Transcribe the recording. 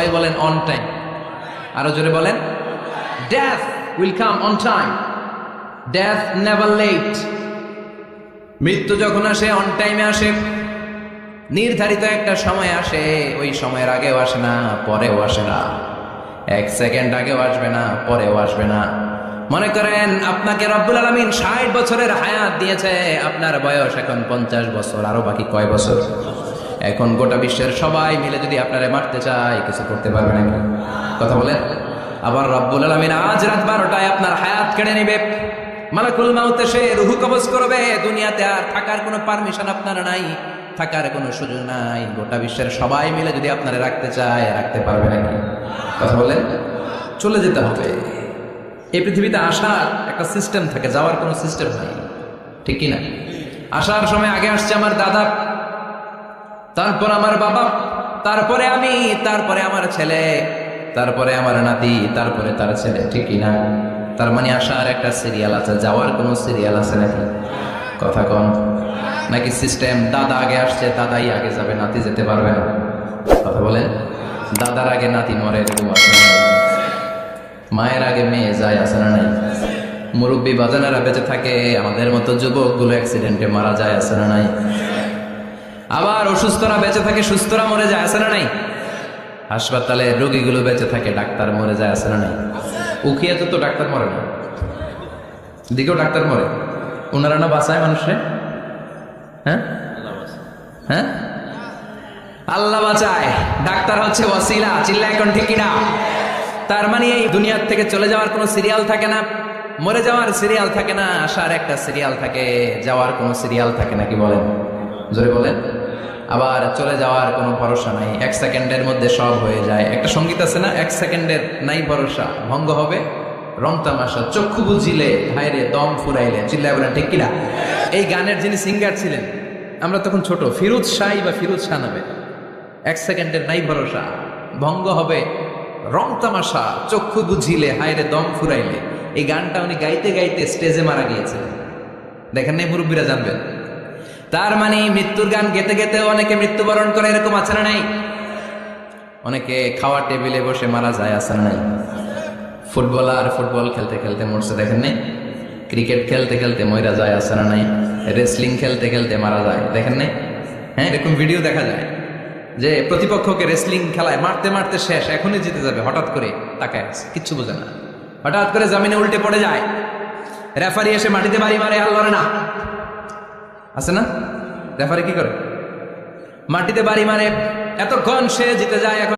সবাই বলেন on time আরও জোরে বলেন। Death will come on time death never late মৃত্যু যখন আসে অন টাইমে আসে। নির্ধারিত একটা সময় আসে, ওই সময়ের আগেও আসে না, পরেও আসে না। এক সেকেন্ড আগেও আসবে না, পরেও আসবে না। মনে করেন, আপনাকে রব্বুল আলমিন ষাট বছরের হায়াত দিয়েছে। আপনার বয়স এখন পঞ্চাশ বছর, আরও বাকি কয় বছর? এখন গোটা বিশ্বের সবাই মিলে যদি আপনারা মারতে চায়, কিছু করতে পারবে নাকি? কথা বলেন? আবার রব্বুল আলমিন আজ রাত বারোটায় আপনার হায়াত কেড়ে নেবে। মালাকুল মাউতে সে রুহু কবজ করবে। দুনিয়াতে আর থাকার কোনো পারমিশন আপনার নাই, থাকার কোনো সুযোগ নাই। গোটা বিশ্বের সবাই মিলে যদি আপনারা রাখতে চায়, রাখতে পারবে নাকি? কথা বলেন? চলে যেতে হবে। এই পৃথিবীতে আসার একটা সিস্টেম থাকে, যাওয়ার কোনো সিস্টেম নাই। ঠিক কি না আসার সময় আগে আসছে আমার দাদা। তারপর আমার বাবা, তারপরে আমি, তারপরে আমার ছেলে, তারপরে আমার নাতি, তারপরে তার ছেলে ঠিকই না? তার মানে আসার একটা সিরিয়াল আছে, যাওয়ার কোনো সিরিয়াল আছে নাকি? কথা কন। নাকি সিস্টেম দাদা আগে আসছে, দাদাই আগে যাবে, নাতি যেতে পারবে না? কথা বলেন। দাদার আগে নাতি মরে মায়ের আগে মেয়ে যায়, আছে না নাই? মুরব্বী বাজানেরা বেঁচে থাকে, আমাদের মতো যুবকগুলো অ্যাক্সিডেন্টে মারা যায়, আছে না নাই? আবার অসুস্থরা বেঁচে থাকে, সুস্থরা মরে যায়, আছে না নাই? হাসপাতালে রোগীগুলো বেঁচে থাকে, ডাক্তার মরে যায়, আছে না নাই? উখিয়াতে তো ডাক্তার মরে না। দিকেও ডাক্তার মরে। ওনারা না বাঁচায় মানুষে? হ্যাঁ? হ্যাঁ? আল্লাহ বাঁচায়। ডাক্তার হচ্ছে ওয়াসিলা চিল্লা এখন ঠিক না তার মানে এই দুনিয়ার থেকে চলে যাওয়ার কোনো সিরিয়াল থাকে না? মরে যাওয়ার সিরিয়াল থাকে না, আসার একটা সিরিয়াল থাকে, যাওয়ার কোনো সিরিয়াল থাকে নাকি বলেন? জোরে বলেন। আবার চলে যাওয়ার কোনো ভরসা নাই। এক সেকেন্ডের মধ্যে সব হয়ে যায়। একটা সংগীত আছে না? এক সেকেন্ডের নাই ভরসা। ভঙ্গ হবে? রং তামাশা। চক্ষু বুঝিলে হায়রে দম ফুরাইলে। চিল্লায় বলেন, ঠিক এই গানের যিনি সিঙ্গার ছিলেন, আমরা তখন ছোট। ফিরোজ শাহ বা ফিরোজ শাহ নামে এক সেকেন্ডের নাই ভরসা। ভঙ্গ হবে? রং তামাশা। চক্ষু বুঝিলে হায়রে দম ফুরাইলে। এই গানটা উনি গাইতে গাইতে স্টেজে মারা গিয়েছিলেন। দেখেন নাই মুরব্বীরা জানবেন। তার মানে মৃত্যুর গান গেতে গেতে অনেকে মৃত্যুবরণ করে, এরকম আছে না নাই? অনেকে খাওয়ার টেবিলে বসে মারা যায়, আছে না নাই? ফুটবলার ফুটবল খেলতে খেলতে মরছে, দেখেন নাই? ক্রিকেট খেলতে খেলতে ময়রা যায়, আছে না নাই? রেসলিং খেলতে খেলতে মারা যায়, দেখেন নাই? হ্যাঁ এরকম ভিডিও দেখা যায় যে প্রতিপক্ষকে রেসলিং খেলায় মারতে মারতে শেষ, এখনই জিতে যাবে, হঠাৎ করে আছে, কিচ্ছু বোঝে না। হঠাৎ করে জামিনে উল্টে পড়ে যায়। রেফারি এসে মাটিতে বাড়ি মারে আর লড়ে না। আছে না? রেফারি কি করে? মাটিতে বাড়ি মারে এতক্ষণ সে জিতে যায় এখন